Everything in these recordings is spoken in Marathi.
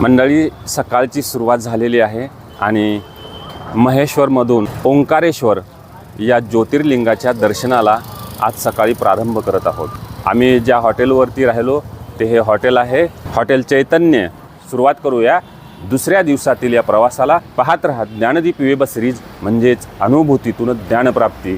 मंडळी सकाळची सुरुवात झालेली आहे आणि महेश्वरमधून ओंकारेश्वर या ज्योतिर्लिंगाच्या दर्शनाला आज सकाळी प्रारंभ करत आहोत. आम्ही ज्या हॉटेलवरती राहिलो ते हे हॉटेल आहे. हॉटेल चैतन्य. सुरुवात करूया. दुसऱ्या दिवसातील या प्रवासाला पाहत राहा ज्ञानदीप वेब सिरीज म्हणजेच अनुभूतीतून ज्ञानप्राप्ती.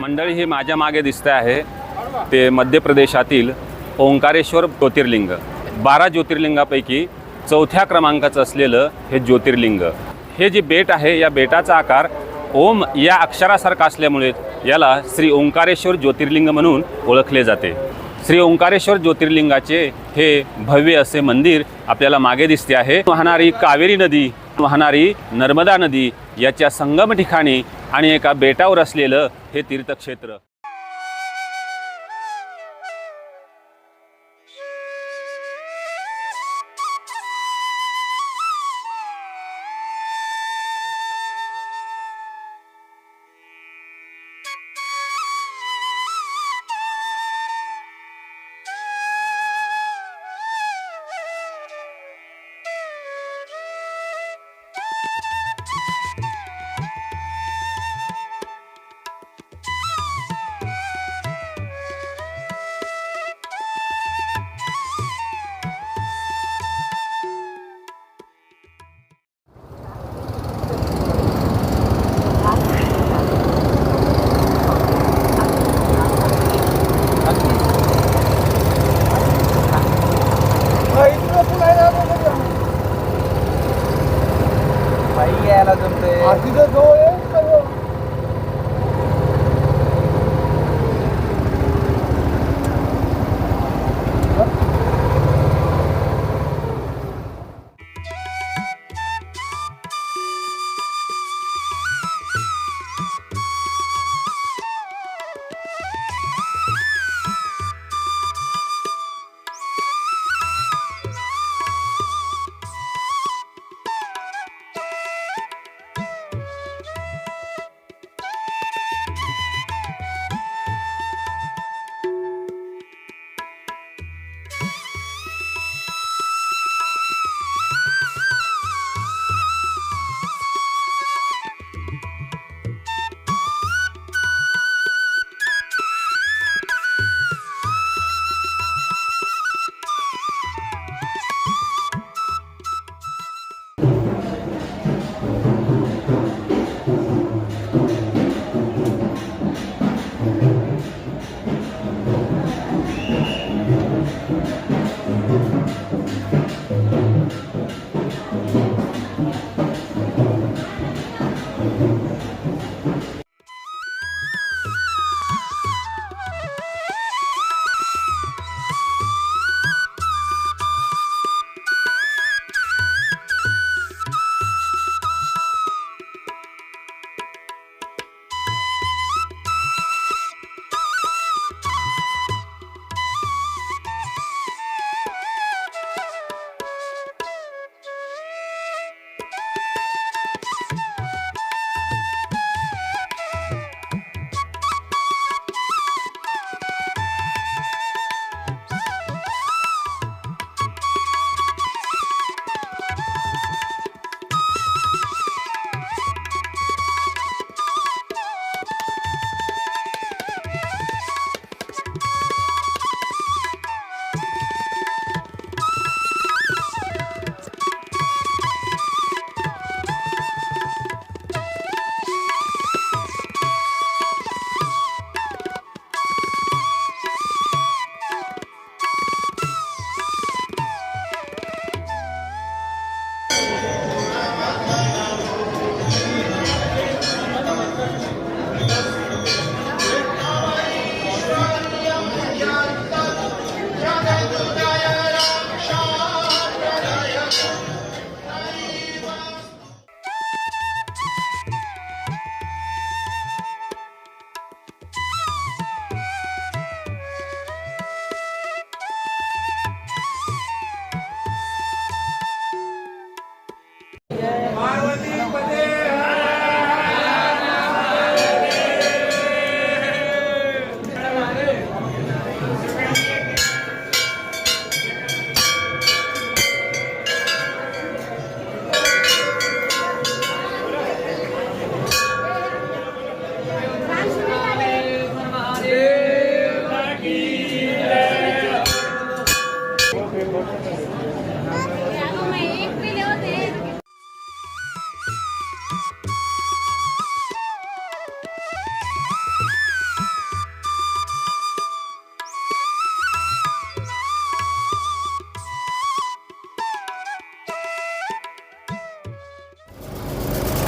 मंडळी हे माझ्या मागे दिसते आहे ते मध्य प्रदेशातील ओंकारेश्वर ज्योतिर्लिंग. बारा ज्योतिर्लिंगापैकी चौथ्या क्रमांकाचं असलेलं हे ज्योतिर्लिंग. हे जे बेट आहे या बेटाचा आकार ओम या अक्षरासारखा असल्यामुळे याला श्री ओंकारेश्वर ज्योतिर्लिंग म्हणून ओळखले जाते. श्री ओंकारेश्वर ज्योतिर्लिंगाचे हे भव्य असे मंदिर आपल्याला मागे दिसते आहे. वाहणारी कावेरी नदी वाहणारी नर्मदा नदी याच्या संगम ठिकाणी आणि एका बेटावर असलेलं हे तीर्थक्षेत्र. partida não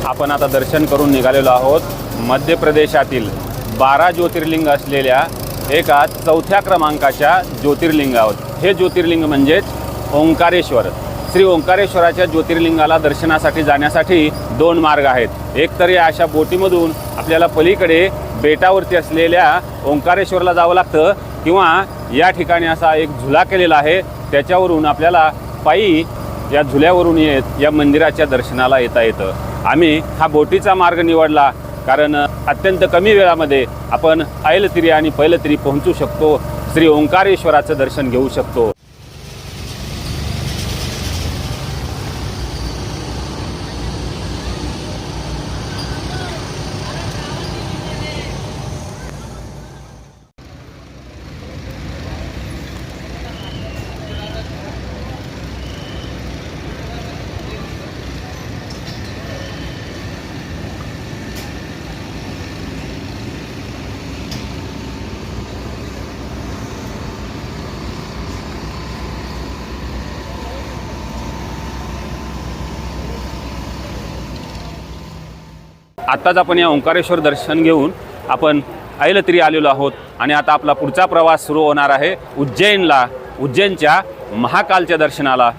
आपण आता दर्शन करून निघालेलो आहोत. मध्य प्रदेशातील बारा ज्योतिर्लिंग असलेल्या एका चौथ्या क्रमांकाच्या ज्योतिर्लिंगावर. हे ज्योतिर्लिंग म्हणजेच ओंकारेश्वर. श्री ओंकारेश्वराच्या ज्योतिर्लिंगाला दर्शनासाठी जाण्यासाठी दोन मार्ग आहेत. एक तर या अशा बोटीमधून आपल्याला पलीकडे बेटावरती असलेल्या ओंकारेश्वरला जावं लागतं किंवा या ठिकाणी असा एक झुला केलेला आहे. त्याच्यावरून आपल्याला पायी या झुल्यावरून येत या मंदिराच्या दर्शनाला येता येतं. आम्ही हा बोटीचा मार्ग निवडला कारण अत्यंत कमी वेळामध्ये आपण ऐलतिरी आणि पैलतिरी पोहोचू शकतो. श्री ओंकारेश्वराचं दर्शन घेऊ शकतो. आत्ताच आपण या ओंकारेश्वर दर्शन घेऊन आपण ऐलतिरी आलेलो आहोत आणि आता आपला पुढचा प्रवास सुरू होणार आहे उज्जैनला उज्जैनच्या महाकालच्या दर्शनाला.